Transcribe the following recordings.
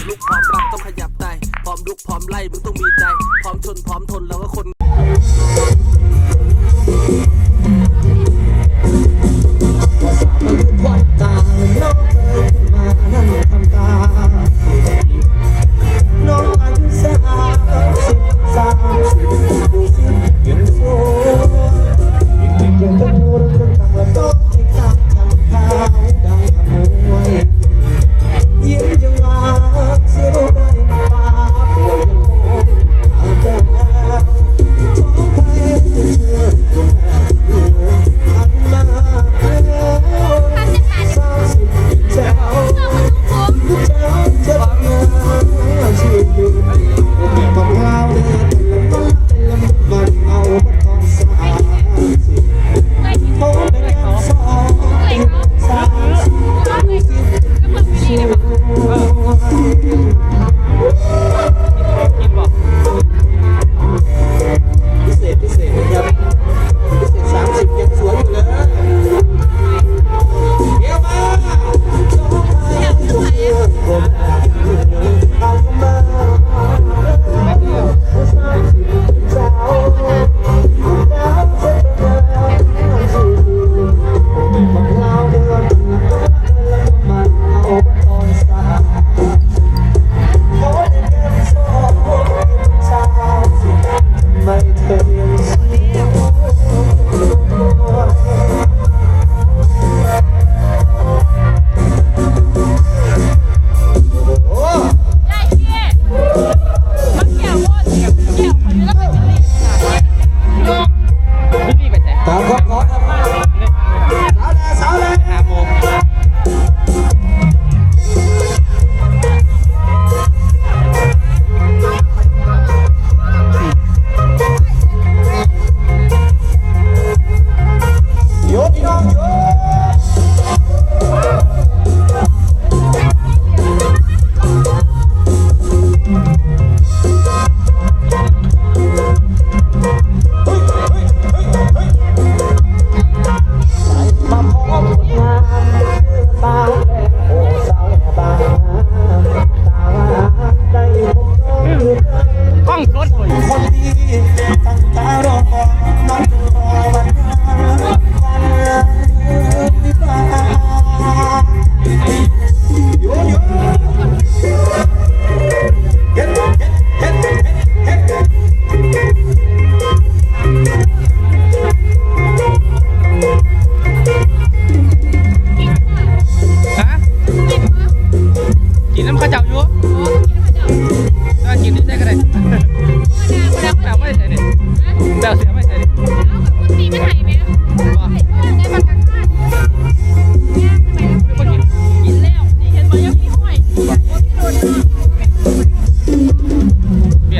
มลุกพร้อมรับต้องขยับใจพร้อมลุกพร้อมไล่มึงต้องมีใจ พร้อมชนพร้อมทนแล้วก็คน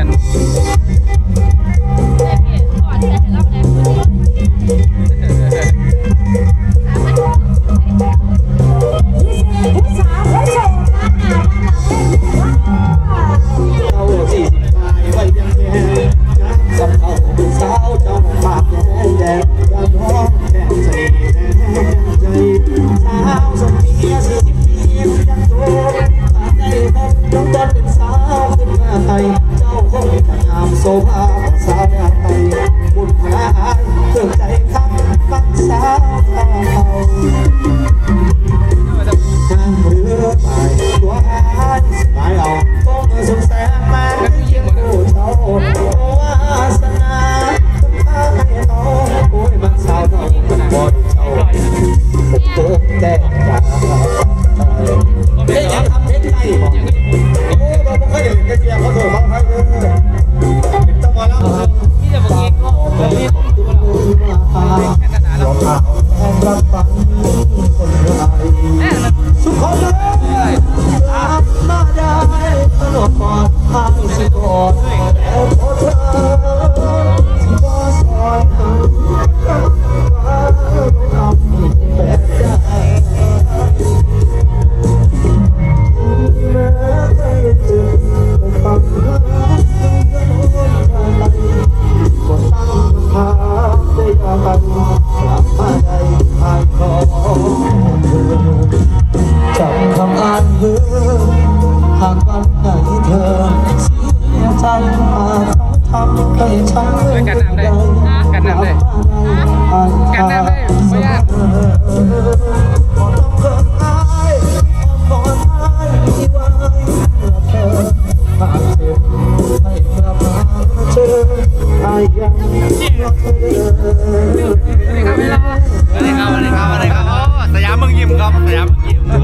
Yeah.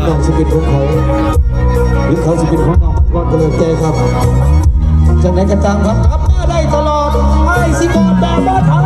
น้องสิเป็ของเขาหรือเขาสิเป็ของน้องก่อนก็เลยใจครับจะไหนกระจังครับกลับมาได้ตลอดให้สิบอแบบวมาทาง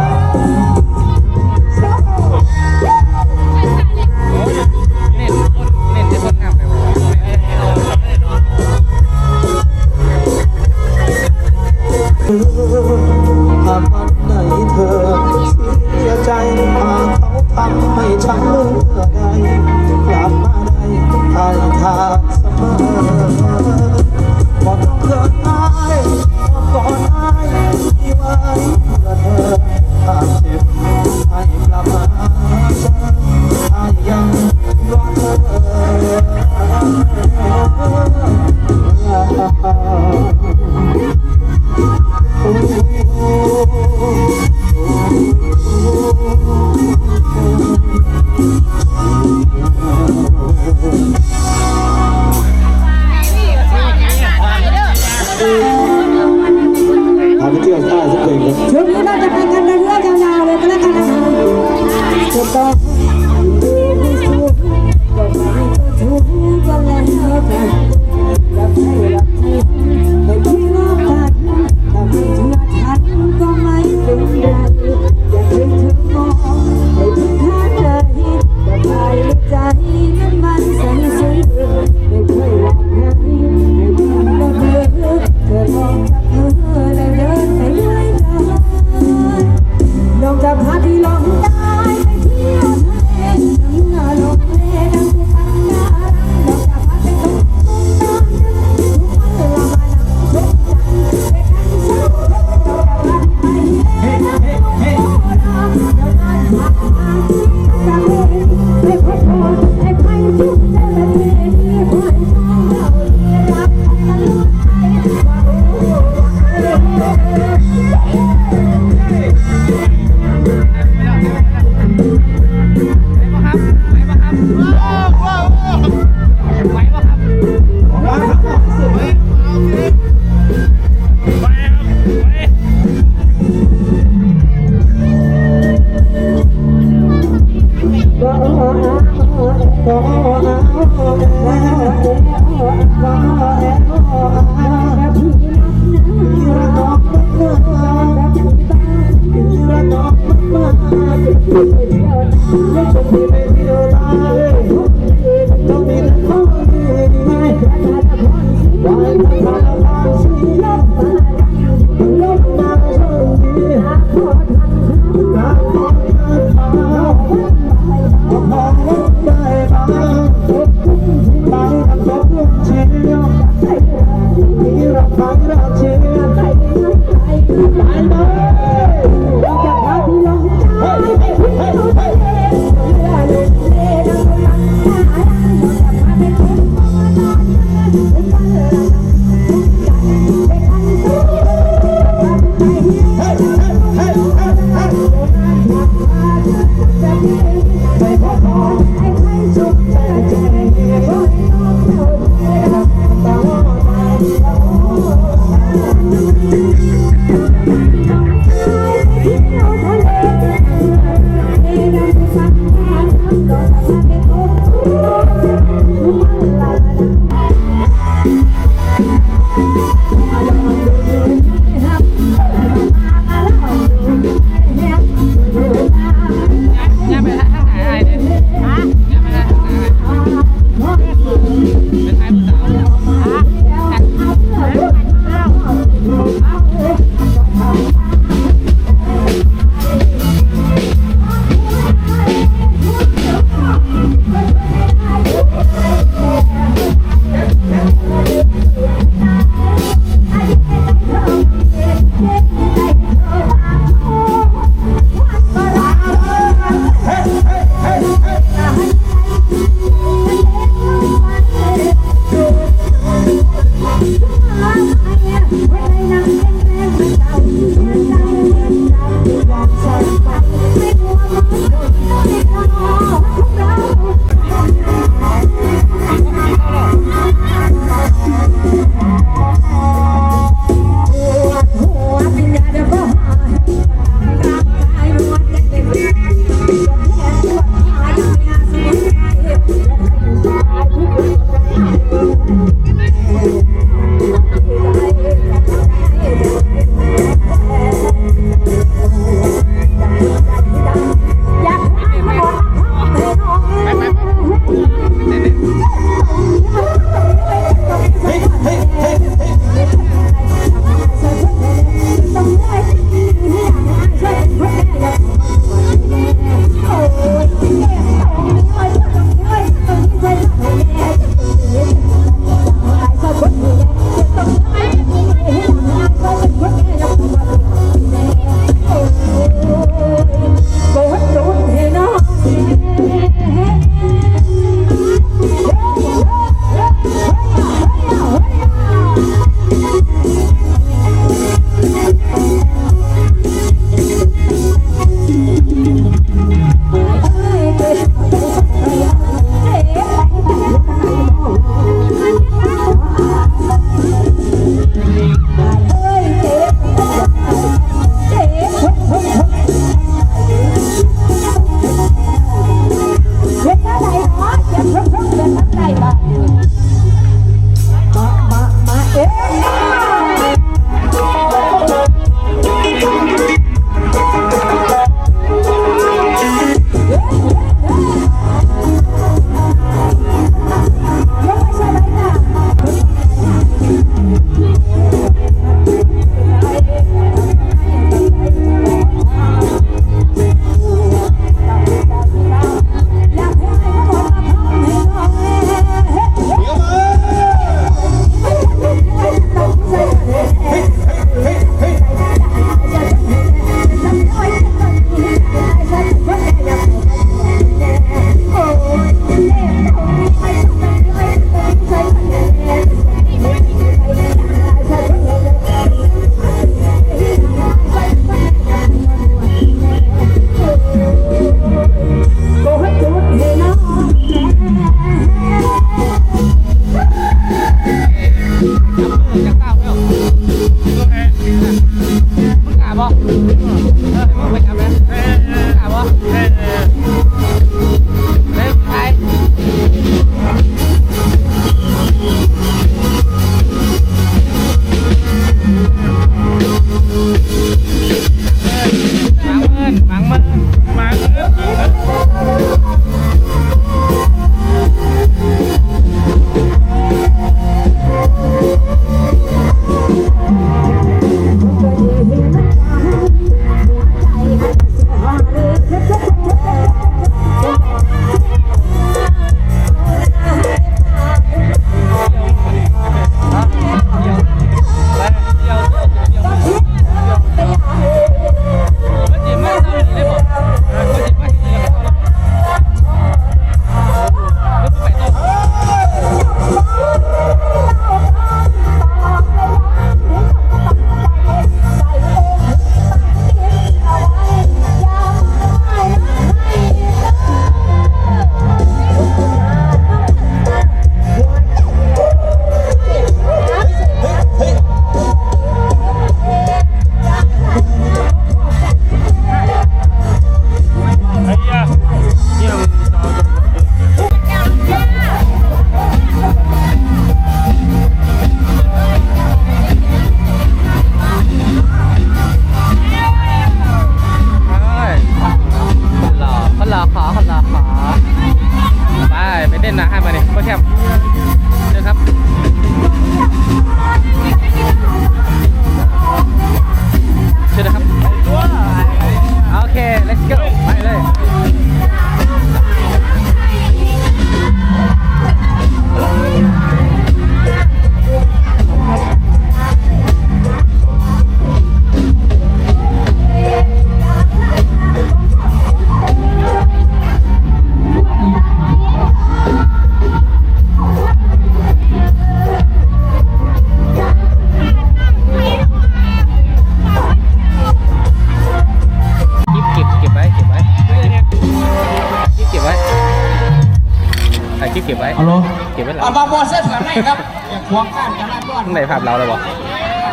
ไม่หลัเอาบบาบอเส้นแบบไหนครับอย่าควงข้ามกันนะก้อนมึงได้ภาพเราแล้วบ่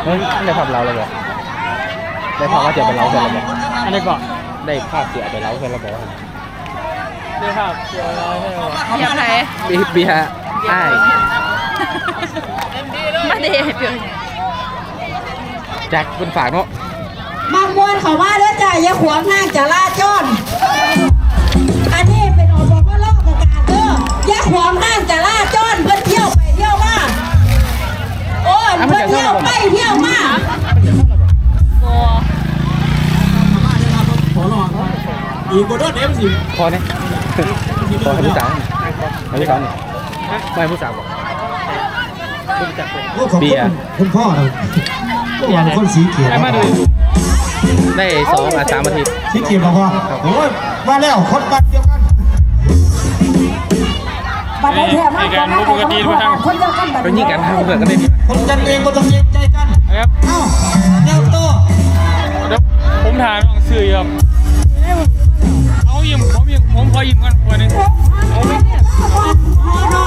เฮ้ยมึงได้ภาพเราแล้วบ่ได้ภาพว่าจะไปเล้ากันแล้วบ่อันนี้ก่อนได้ภาพเสียไปเล้ากันแล้วบ่ได้ภาพเกี่ยวอะไรให้เราเดี๋ยวไหนบีเบียร์อ้ายมาเดย์เปลี่ยนแจ็คเป็นฝากเนาะ มามวนเขาว่าเด้อจ้ะอย่าขวางทางจราจรอัน วางทางจราจรเพิ่นเที่ยวไปเที่ยวมาโอ้ยเพิ่นเที่ยวไปเที่ยวมาโบขอรออีกบนรถเอ็มสิพอเนี่ยพอให้ผู้สาวให้ผู้สาวนี่ไม่ให้ผู้สาวบอกเบียร์คุณพ่อเราคนสีเขียวได้สองอะสามอาทิตย์สีเขียวบอกว่าโอ้ยมาแล้วคนบัตรเดียวกัน บัดได้แท้มากกว่านั้นแต่ก็มาคนเดียวกันบัดเป็นยิ่งกันทำเพื่อกันได้ดีคนกันเองก็ต้องเย็นใจกันครับเอ้าแนวโตเดี๋ยวผมถามน้องสื่อครับเอายิ้มผมยิ้มผมขอยิ้มกันคนหนึงเอาไว้เนี่ยพ่อพ่อน้องมิ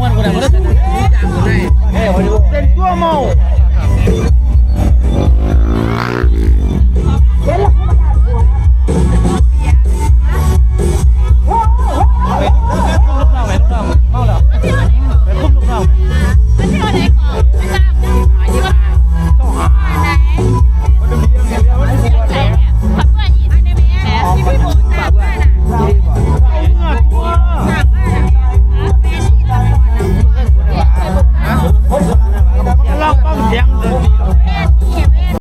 ม้วนกูได้มันก็จะอย่างกูได้เฮ้ยมาดูเป็นตัวเมาเ